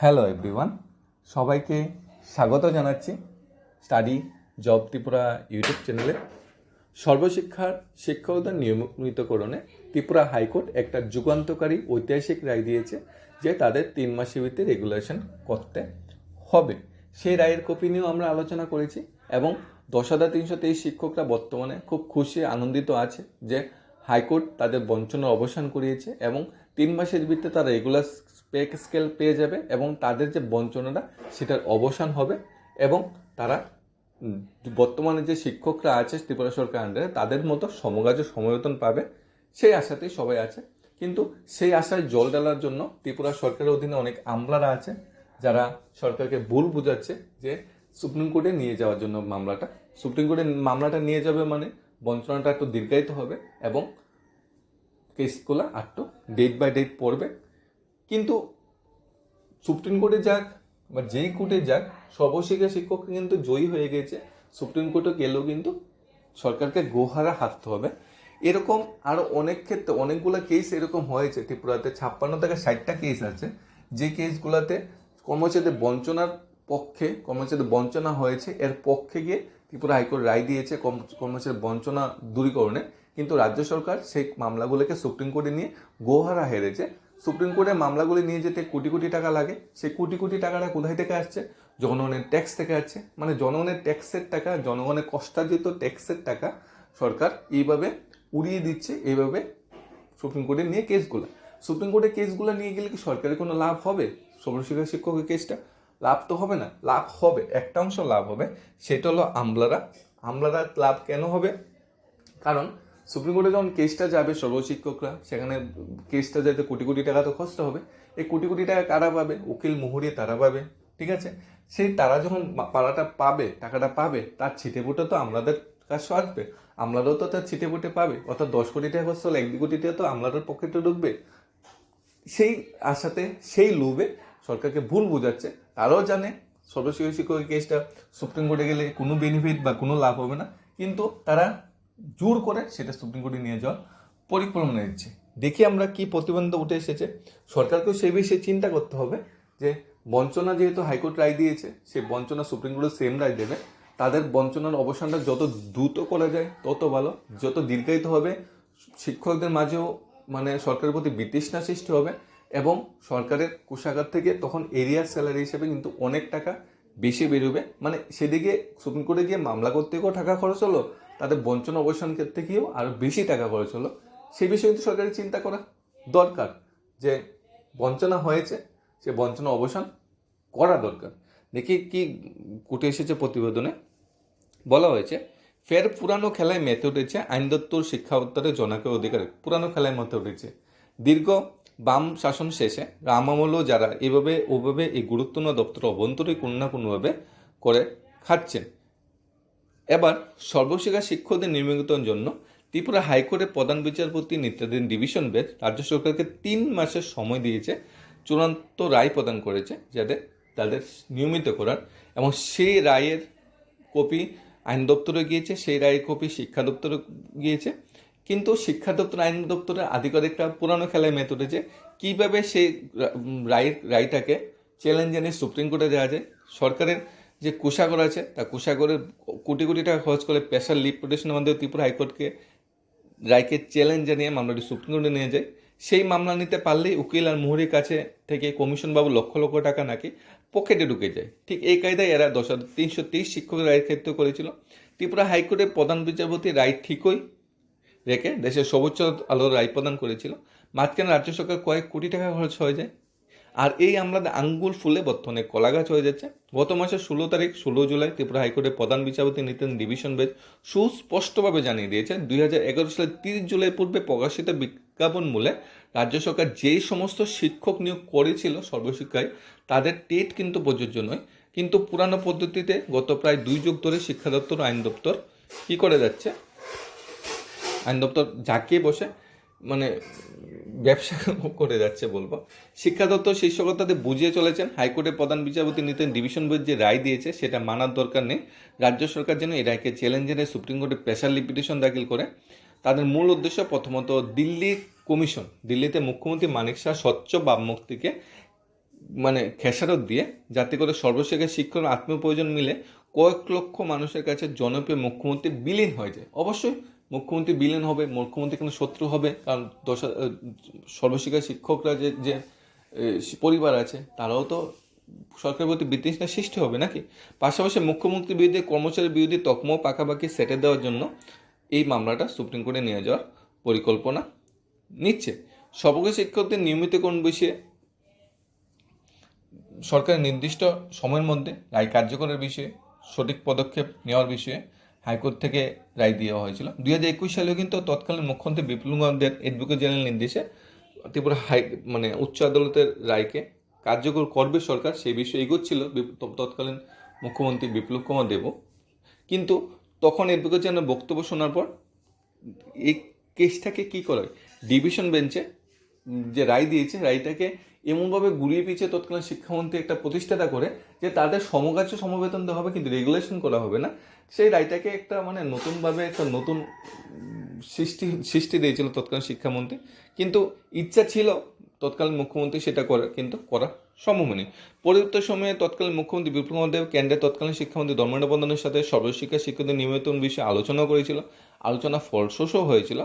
Hello everyone সবাইকে স্বাগত জানাচ্ছি স্টাডি জব ত্রিপুরা ইউটিউব চ্যানেলে। সর্বশিক্ষার শিক্ষকদের নিয়মিতকরণে ত্রিপুরা হাইকোর্ট একটা যুগান্তকারী ঐতিহাসিক রায় দিয়েছে যে তাদের তিন মাসের ভিতরে রেগুলেশন করতে হবে। সেই রায়ের কপি নিয়েও আমরা আলোচনা করেছি এবং দশ হাজার তিনশো তেইশ শিক্ষকরা বর্তমানে খুব খুশি, আনন্দিত আছে যে হাইকোর্ট তাদের বঞ্চনার অবসান করিয়েছে এবং তিন মাসের ভিতরে তারা রেগুলার পে স্কেল পেয়ে যাবে এবং তাদের যে বঞ্চনাটা সেটার অবসান হবে এবং তারা বর্তমানে যে শিক্ষকরা আছে ত্রিপুরা সরকার আন্ডারে তাদের মতো সমকাজ ও সমবেতন পাবে। সেই আশাতেই সবাই আছে। কিন্তু সেই আশায় জল ঢালার জন্য ত্রিপুরা সরকারের অধীনে অনেক আমলারা আছে যারা সরকারকে ভুল বোঝাচ্ছে যে সুপ্রিম কোর্টে নিয়ে যাওয়ার জন্য মামলাটা। সুপ্রিম কোর্টে মামলাটা নিয়ে যাবে মানে বঞ্চনাটা একটু দীর্ঘায়িত হবে এবং কেসগুলো একটু ডেট বাই ডেট পড়বে। কিন্তু সুপ্রিম কোর্টে যাক বা যেই কোর্টে যাক সর্বশিক্ষা শিক্ষক কিন্তু জয়ী হয়ে গেছে। সুপ্রিম কোর্টে গেলেও কিন্তু সরকারকে গোহারা হাঁটতে হবে। এরকম আরও অনেক ক্ষেত্রে অনেকগুলো কেস এরকম হয়েছে, ত্রিপুরাতে ছাপ্পান্ন থেকে ষাটটা কেস আছে। যে কেসগুলোতে কর্মচারীদের বঞ্চনার পক্ষে, কর্মচারীদের বঞ্চনা হয়েছে, এর পক্ষে গিয়ে ত্রিপুরা হাইকোর্ট রায় দিয়েছে কর্ম- কর্মচারীর বঞ্চনা দূরীকরণে। কিন্তু রাজ্য সরকার সেই মামলাগুলোকে সুপ্রিম কোর্টে নিয়ে গোহারা হেরেছে। সুপ্রিম কোর্টে মামলাগুলি নিয়ে যেতে কোটি কোটি টাকা লাগে। সেই কোটি কোটি টাকাটা কোথায় থেকে আসছে? জনগণের ট্যাক্স থেকে আসছে। মানে জনগণের ট্যাক্সের টাকা, জনগণের কষ্টার্জিত ট্যাক্সের টাকা সরকার এইভাবে উড়িয়ে দিচ্ছে, এইভাবে সুপ্রিম কোর্টে নিয়ে কেসগুলো সুপ্রিম কোর্টে কেসগুলো নিয়ে গেলে কি সরকারের কোনো লাভ হবে? সর্বশিক্ষা শিক্ষকের কেসটা লাভ তো হবে না। লাভ হবে, একটা অংশ লাভ হবে, সেটা হলো আমলারা। আমলারা লাভ কেন হবে? কারণ সুপ্রিম কোর্টে যখন কেসটা যাবে সর্বশিক্ষকরা সেখানে কেসটা যাতে কোটি কোটি টাকা তো খরচ হবে। এই কোটি কোটি টাকা কারা পাবে? উকিল মুহুরিয়ে তারা পাবে, ঠিক আছে? সেই তারা যখন পাড়াটা পাবে, টাকাটা পাবে, তার ছিটে ফুটে তো আমাদের কাছে আসবে। আমলারাও তো তার ছিটে ফুটে পাবে। অর্থাৎ দশ কোটি টাকা খরচ হলে এক দু কোটি টাকা তো আমলাদের পকেটে ঢুকবে। সেই আশাতে, সেই লোভে সরকারকে ভুল বোঝাচ্ছে। তারাও জানে সর্বশিক্ষা শিক্ষকের কেসটা সুপ্রিম কোর্টে গেলে কোনো বেনিফিট বা কোনো লাভ হবে না। কিন্তু তারা জোর করে সেটা সুপ্রিম কোর্টে নিয়ে যাওয়ার পরিকল্পনা নিচ্ছে দেখি আমরা কি প্রতিবন্ধক উঠে এসেছে। সরকারকেও সেই বিষয়ে চিন্তা করতে হবে যে বঞ্চনা যেহেতু হাইকোর্ট রায় দিয়েছে, সেই বঞ্চনা সুপ্রিম কোর্টে সেম রায় দেবে। তাদের বঞ্চনার অবসানটা যত দ্রুত করা যায়, তত ভালো। যত দীর্ঘায়িত হবে, শিক্ষকদের মাঝেও মানে সরকারের প্রতি বিতৃষ্ণা সৃষ্টি হবে এবং সরকারের কোষাগার থেকে তখন এরিয়ার স্যালারি হিসেবে কিন্তু অনেক টাকা বেশি বেরোবে। মানে সেদিকে সুপ্রিম কোর্টে গিয়ে মামলা করতে গিয়েও টাকা খরচ হলো তাদের বঞ্চনা অবসান ক্ষেত্রে গিয়েও আরও বেশি টাকা খরচ হলো। সেই বিষয়ে কিন্তু সরকারের চিন্তা করা দরকার যে বঞ্চনা হয়েছে, সে বঞ্চনা অবসান করা দরকার। দেখি কি উঠে এসেছে প্রতিবেদনে। বলা হয়েছে, ফের পুরানো খেলায় মেতে উঠেছে আইন দত্তর শিক্ষা উত্তরে জনকের অধিকারে। পুরানো খেলায় মেতে উঠেছে। দীর্ঘ বাম শাসন শেষে রামামূল্য যারা এভাবে, ওভাবে এই গুরুত্বপূর্ণ দপ্তর অভ্যন্তরে কোনো না কোনোভাবে করে খাচ্ছেন এবার সর্বশিক্ষা শিক্ষকদের নির্মিতর জন্য ত্রিপুরা হাইকোর্টে প্রধান বিচারপতি নিত্যাধীন ডিভিশন বেঞ্চ রাজ্য সরকারকে তিন মাসের সময় দিয়েছে, চূড়ান্ত রায় প্রদান করেছে যাতে তাদের নিয়মিত করার এবং সেই রায়ের কপি আইন দপ্তরে গিয়েছে, সেই রায়ের কপি শিক্ষা দপ্তরে গিয়েছে। কিন্তু শিক্ষা দপ্তর আইন দপ্তরের আধিকারিকরা পুরানো খেলায় মেতে উঠেছে। কীভাবে সেই রা- উম, রায়ের রায়টাকে চ্যালেঞ্জ জানিয়ে সুপ্রিম কোর্টে দেওয়া যায়? সরকারের যে কোষাগর আছে তা কোষাগরের কোটি কোটি টাকা খরচ করে স্পেশাল লিভ পিটিশনের মাধ্যমে ত্রিপুরা হাইকোর্টকে রায়কে চ্যালেঞ্জ জানিয়ে মামলাটি সুপ্রিম কোর্টে নিয়ে যায়। সেই মামলা নিতে পারলেই উকিল আর মুহুরির কাছে থেকে কমিশন বাবু লক্ষ লক্ষ টাকা নাকি পকেটে ঢুকে যায়। ঠিক এই কায়দায় এরা দশ তিনশো তেইশ শিক্ষকের রায়ের ক্ষেত্রে করেছিল। ত্রিপুরা হাইকোর্টের প্রধান বিচারপতি রায় ঠিকই রেখে দেশের সর্বোচ্চ আলোর রায় প্রদান করেছিল। মাঝখানে রাজ্য সরকার কয়েক কোটি টাকা খরচ হয়ে যায়। আর এই আমলাদের আঙ্গুল ফুলে বর্তমানে কলাগাছ হয়ে যাচ্ছে। গত মাসের ষোলো তারিখ, ষোলো জুলাই ত্রিপুরা হাইকোর্টের প্রধান বিচারপতি নিতেন ডিভিশন বেঞ্চ সুস্পষ্টভাবে জানিয়ে দিয়েছে, দুই হাজার এগারো সালের তিরিশ জুলাই পূর্বে প্রকাশিত বিজ্ঞাপন মূলে রাজ্য সরকার যেই সমস্ত শিক্ষক নিয়োগ করেছিল সর্বশিক্ষায়, তাদের টেট কিন্তু প্রযোজ্য নয়। কিন্তু পুরানো পদ্ধতিতে গত প্রায় দুই যুগ ধরে শিক্ষা দপ্তর, আইন দপ্তর কী করে যাচ্ছে? আইন দপ্তর জাঁকিয়ে বসে মানে ব্যবসা করে যাচ্ছে বলব। শিক্ষা দপ্তর শিক্ষকতাদের বুঝিয়ে চলেছেন। হাইকোর্টের প্রধান বিচারপতি নিতেন ডিভিশন বেঞ্চ যে রায় দিয়েছে, সেটা মানার দরকার নেই। রাজ্য সরকার যেন এই রায়কে চ্যালেঞ্জ এনে সুপ্রিম কোর্টে স্পেশাল লিপিটেশন দাখিল করে। তাদের মূল উদ্দেশ্য প্রথমত দিল্লি কমিশন, দিল্লিতে মুখ্যমন্ত্রী মানিক শাহ স্বচ্ছ বামমুক্তিকে মানে খেসারত দিয়ে যাতে করে সর্বশেষে শিক্ষক আত্মীয় প্রয়োজন মিলে কয়েক লক্ষ মানুষের কাছে জনপ্রিয় মুখ্যমন্ত্রী বিলীন হয়ে যায়। অবশ্যই মুখ্যমন্ত্রী বিলীন হবে, মুখ্যমন্ত্রী কোনো শত্রু হবে, কারণ দশা সর্বশিক্ষা শিক্ষকরা যে যে পরিবার আছে, তারাও তো সরকারের প্রতি বিতৃষ্ণা সৃষ্টি হবে নাকি? পাশাপাশি মুখ্যমন্ত্রীর বিরুদ্ধে, কর্মচারীর বিরুদ্ধে তকমো পাকাপাকি সেটে দেওয়ার জন্য এই মামলাটা সুপ্রিম কোর্টে নিয়ে যাওয়ার পরিকল্পনা নিচ্ছে। সর্বশেষ শিক্ষকদের নিয়মিতকরণ বিষয়ে সরকারের নির্দিষ্ট সময়ের মধ্যে, রায় কার্যকরের বিষয়ে, সঠিক পদক্ষেপ নেওয়ার বিষয়ে হাইকোর্ট থেকে রায় দেওয়া হয়েছিল। দুই হাজার একুশ সালেও কিন্তু তৎকালীন মুখ্যমন্ত্রী বিপ্লব কুমার এডভোকেট জেনারেল নির্দেশে ত্রিপুরা হাই মানে উচ্চ আদালতের রায়কে কার্যকর করবে সরকার, সেই বিষয়ে এগোচ্ছিল তৎকালীন মুখ্যমন্ত্রী বিপ্লব কুমার দেবও কিন্তু তখন এডভোকেট জেনারেল বক্তব্য শোনার পর এই কেসটাকে কি করে ডিভিশন বেঞ্চে যে রায় দিয়েছে, রায়টাকে এমনভাবে ঘুরিয়ে পিছিয়ে তৎকালীন শিক্ষামন্ত্রী একটা প্রতিষ্ঠাতা করে যে তাদের সমকার্য সমবেতন দেওয়া হবে, কিন্তু রেগুলেশন করা হবে না। সেই রায়টাকে একটা মানে নতুনভাবে একটা নতুন সৃষ্টি সৃষ্টি দিয়েছিল তৎকালীন শিক্ষামন্ত্রী। কিন্তু ইচ্ছা ছিল তৎকালীন মুখ্যমন্ত্রী সেটা করার কিন্তু করা সম্ভব নেই পরবর্তী সময়ে তৎকালীন মুখ্যমন্ত্রী বিপ্লব কুমার দেব কেন্দ্রের তৎকালীন শিক্ষামন্ত্রী ধর্মেন্দ্র প্রধানের সাথে সর্বশিক্ষা শিক্ষকদের নিয়মিতন বিষয়ে আলোচনা করেছিল। আলোচনা ফলপ্রসূও হয়েছিল।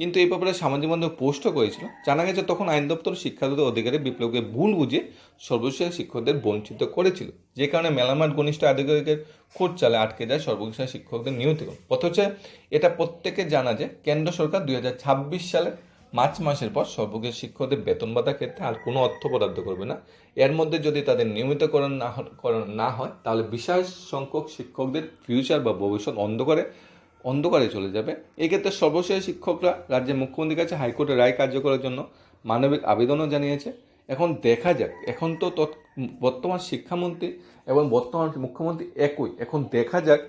কিন্তু এই ব্যাপারে সামাজিক মাধ্যমে পোস্টও করেছিল। জানা গেছে তখন আইন দপ্তর শিক্ষাদপ্তর অধিকারী বিপ্লবকে ভুল বুঝে সর্বশিক্ষা শিক্ষকদের বঞ্চিত করেছিল। যে কারণে মেলামাট ঘনিষ্ঠ আধিকারিকের খোঁজ চালে আটকে যায় সর্বশিক্ষা শিক্ষকদের নিয়মিত অথচ এটা প্রত্যেকে জানা যে কেন্দ্র সরকার দুই হাজার ছাব্বিশ সালে মার্চ মাসের পর সর্বশেষ শিক্ষকদের বেতন ভাতার ক্ষেত্রে আর কোনো অর্থ বরাদ্দ করবে না। এর মধ্যে যদি তাদের নিয়মিতকরণ না না হয়, তাহলে বিশাল সংখ্যক শিক্ষকদের ফিউচার বা ভবিষ্যৎ অন্ধকারে অন্ধকারে চলে যাবে। এক্ষেত্রে সর্বশেষ শিক্ষকরা রাজ্যের মুখ্যমন্ত্রীর কাছে হাইকোর্টের রায় কার্যকরের জন্য মানবিক আবেদনও জানিয়েছে। এখন দেখা যাক, এখন তো তৎ, বর্তমান শিক্ষামন্ত্রী এবং বর্তমান মুখ্যমন্ত্রী একই। এখন দেখা যাক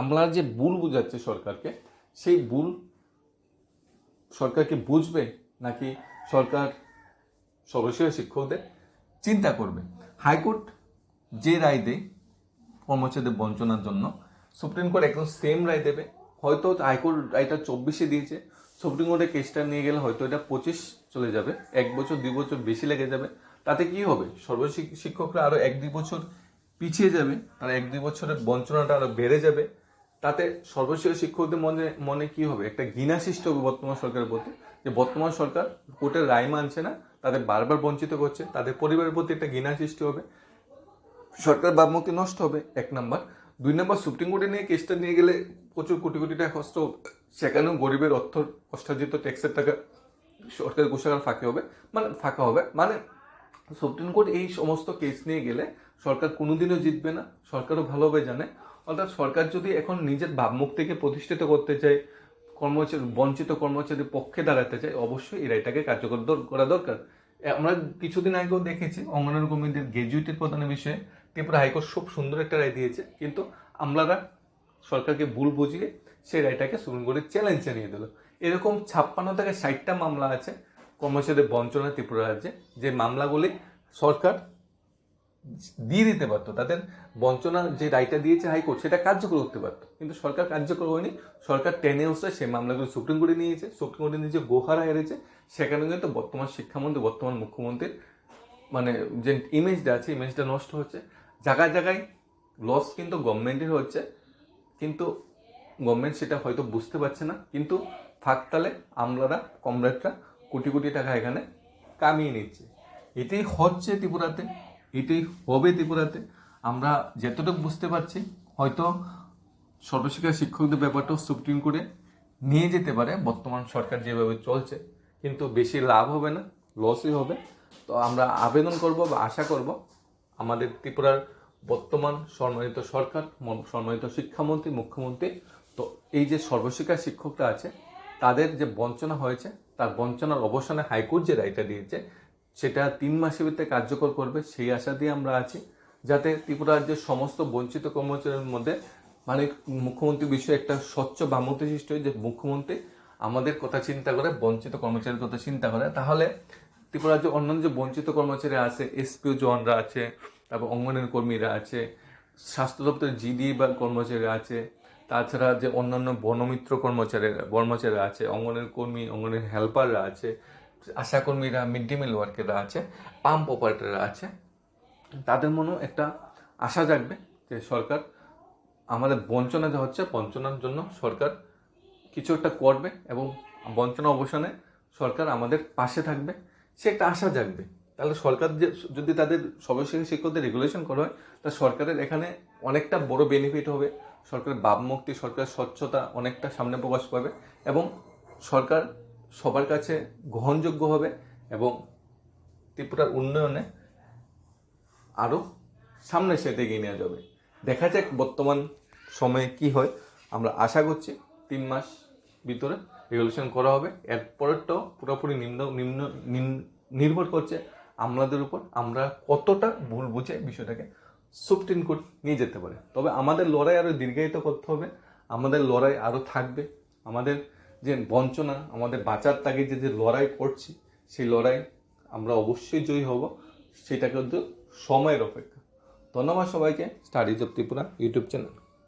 আমরা যে ভুল বুঝাচ্ছে সরকারকে, সেই ভুল সরকারকে বুঝবে নাকি সরকার সর্বশেষ শিক্ষকদের চিন্তা করবে? হাইকোর্ট যে রায় দেয় কর্মচারীদের বঞ্চনার জন্য সুপ্রিম কোর্ট একদম সেম রায় দেবে। হয়তো হাইকোর্ট রায়টা চব্বিশে দিয়েছে। সুপ্রিম কোর্টে কেসটা নিয়ে গেলে হয়তো এটা পঁচিশ চলে যাবে। এক বছর, দুই বছর বেশি লেগে যাবে। তাতে কি হবে? সর্বশিক- শিক্ষকরা আরও এক, দুই বছর পিছিয়ে যাবে। আর এক, দুই বছরের বঞ্চনাটা আরও বেড়ে যাবে। তাতে সর্বশেষ শিক্ষকদের মনে মনে কি হবে? একটা ঘৃণা সৃষ্টি হবে বর্তমান সরকারের প্রতি। যে বর্তমান সরকার কোর্টের রায় মানছে না, তাদের বারবার বঞ্চিত করছে। তাদের পরিবারের প্রতি একটা ঘৃণা সৃষ্টি হবে। সরকার ভাবমূর্তি নষ্ট হবে, এক নাম্বার। দুই নম্বর সুপ্রিম কোর্টে নিয়ে কেসটা নিয়ে গেলে প্রচুর কোটি কোটি টাকা হবে। সেখানেও গরিবের অর্থ কষ্টার্জিত ট্যাক্সের টাকা সরকারের কোষাগার ফাঁকে হবে মানে ফাঁকা হবে। মানে সুপ্রিম কোর্ট এই সমস্ত কেস নিয়ে গেলে সরকার কোনোদিনও জিতবে না, সরকারও ভালোভাবে জানে। অর্থাৎ সরকার যদি এখন নিজের ভাবমুক্তিকে প্রতিষ্ঠিত করতে চায়, কর্মচারী, বঞ্চিত কর্মচারীর পক্ষে দাঁড়াতে চায়, অবশ্যই এই রায়টাকে কার্যকর করা দরকার। আমরা কিছুদিন আগেও দেখেছি অঙ্গনারী কমিটির গ্র্যাজুয়েটের প্রদানের বিষয়ে ত্রিপুরা হাইকোর্ট খুব সুন্দর একটা রায় দিয়েছে। কিন্তু আমলারা সরকারকে ভুল বুঝিয়ে সেই রায়টাকে সুপ্রিম কোর্টে চ্যালেঞ্জ জানিয়ে দিল। এরকম ছাপ্পান্ন থেকে ষাটটা মামলা আছে কর্মচারীদের বঞ্চনা ত্রিপুরা রাজ্যে। যে মামলাগুলি সরকার দিয়ে দিতে পারতো, তাদের বঞ্চনা যে রায়টা দিয়েছে হাইকোর্ট, সেটা কার্যকর করতে পারতো। কিন্তু সরকার কার্যকর হয়নি। সরকার টেনে উঠছে, সেই মামলাগুলো সুপ্রিম কোর্টে নিয়েছে। সুপ্রিম কোর্টে নিজে গোহারা হেরেছে সেখানে কিন্তু বর্তমান শিক্ষামন্ত্রী, বর্তমান মুখ্যমন্ত্রীর মানে যে ইমেজটা আছে ইমেজটা নষ্ট হচ্ছে। জায়গায় জায়গায় লস কিন্তু গভর্নমেন্টের হচ্ছে। কিন্তু গভর্নমেন্ট সেটা হয়তো বুঝতে পারছে না। কিন্তু ফাঁকতালে আমলারা কমরেডরা কোটি কোটি টাকা এখানে কামিয়ে নিচ্ছে। এটাই হচ্ছে ত্রিপুরাতে, এটাই হবে ত্রিপুরাতে। আমরা যতটুকু বুঝতে পারছি, হয়তো সর্বশিক্ষা শিক্ষকদের ব্যাপারটাও সুপ্রিম কোর্টে নিয়ে যেতে পারে। বর্তমান সরকার যেভাবে চলছে, কিন্তু বেশি লাভ হবে না লসই হবে। তো আমরা আবেদন করব বা আশা করব আমাদের ত্রিপুরার বর্তমান সম্মানিত সরকার সম্মানিত শিক্ষামন্ত্রী, মুখ্যমন্ত্রী, তো এই যে সর্বশিক্ষা শিক্ষকরা আছে, তাদের যে বঞ্চনা হয়েছে, তার বঞ্চনার অবসানে হাইকোর্ট যে রায়টা দিয়েছে, সেটা তিন মাসের ভিতরে কার্যকর করবে, সেই আশা দিয়ে আমরা আছি। যাতে ত্রিপুরার যে সমস্ত বঞ্চিত কর্মচারীর মধ্যে মানে মুখ্যমন্ত্রী বিষয়ে একটা স্বচ্ছ বামতি সৃষ্টি হয়, যে মুখ্যমন্ত্রী আমাদের কথা চিন্তা করে, বঞ্চিত কর্মচারীর কথা চিন্তা করে, তাহলে ত্রিপুরার যে অন্যান্য যে বঞ্চিত কর্মচারী আছে এসপিও জনরা আছে, তারপর অঙ্গনের কর্মীরা আছে, স্বাস্থ্য দপ্তরের জিডি বা কর্মচারী আছে, তাছাড়া যে অন্যান্য বনমিত্র কর্মচারীরা কর্মচারীরা আছে, অঙ্গনের কর্মী, অঙ্গনের হেল্পাররা আছে, আশাকর্মীরা মিড ডে মিল ওয়ার্কাররা আছে পাম্প অপারেটররা আছে। তাদের মনেও একটা আশা জাগবে যে সরকার আমাদের বঞ্চনা যে হচ্ছে, বঞ্চনার জন্য সরকার কিছু একটা করবে এবং বঞ্চনা অবসানে সরকার আমাদের পাশে থাকবে। সে একটা আশা জাগবে। তাহলে সরকার যে, যদি তাদের সর্বশেষ শিক্ষকদের রেগুলেশন করা হয়, তা সরকারের এখানে অনেকটা বড় বেনিফিট হবে। সরকারের ভাবমুক্তি সরকারের স্বচ্ছতা অনেকটা সামনে প্রকাশ পাবে এবং সরকার সবার কাছে গ্রহণযোগ্য হবে এবং ত্রিপুরার উন্নয়নে আরও সামনে সেটা এগিয়ে নেওয়া যাবে। দেখা যাক বর্তমান সময়ে কি হয়। আমরা আশা করছি তিন মাস ভিতরে রেগুলেশন করা হবে। এর পরেরটাও পুরোপুরি নিম্ন নিম্ন নির্ভর করছে আমাদের উপর। আমরা কতটা ভুল বুঝে বিষয়টাকে সুপ্রিম কোর্ট নিয়ে যেতে পারে। তবে আমাদের লড়াই আরও দীর্ঘায়িত করতে হবে। আমাদের লড়াই আরও থাকবে। আমাদের যে বঞ্চনা, আমাদের বাঁচার তাগিদে যে যে লড়াই করছি, সেই লড়াই আমরা অবশ্যই জয়ী হব। সেটা কিন্তু সময়ের অপেক্ষা। ধন্যবাদ সবাইকে। Studies of Tripura YouTube channel